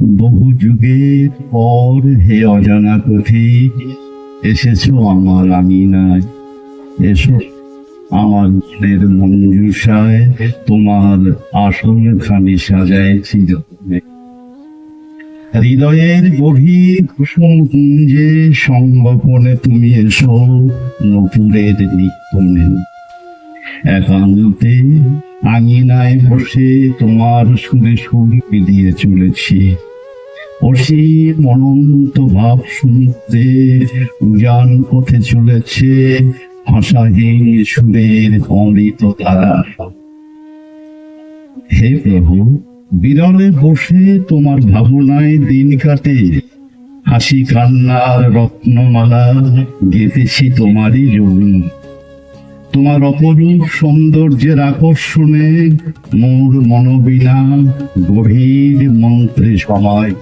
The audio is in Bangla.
বহু যুগের পর হে অজানা পথিক, এসেছ আমার আমি নাই এসো, আমার মনের মঞ্জুষায় তোমার আসল খানি সাজাইছি যত্নে। হৃদয়ের গভীর কুসুম কুঞ্জে সংগোপনে তুমি এসো নপুরের নিত্যনে একান্তে আঙিনায় বসে তোমার সুরে সুর মিলিয়ে চলেছি। অসীম অনন্ত ভাব শুনতে উজান পথে চলেছে ভাষাহীন সুরের অমৃত তারা হে প্রভু, বিরলে বসে তোমার ভাবনায় দিন কাটে। হাসি কান্নার রত্নমালা গেতেছি তোমারই জন্য। তোমার অপরূপ সৌন্দর্যের আকর্ষণে মোর মনোবিনা গভীর মন্ত্রে সময়।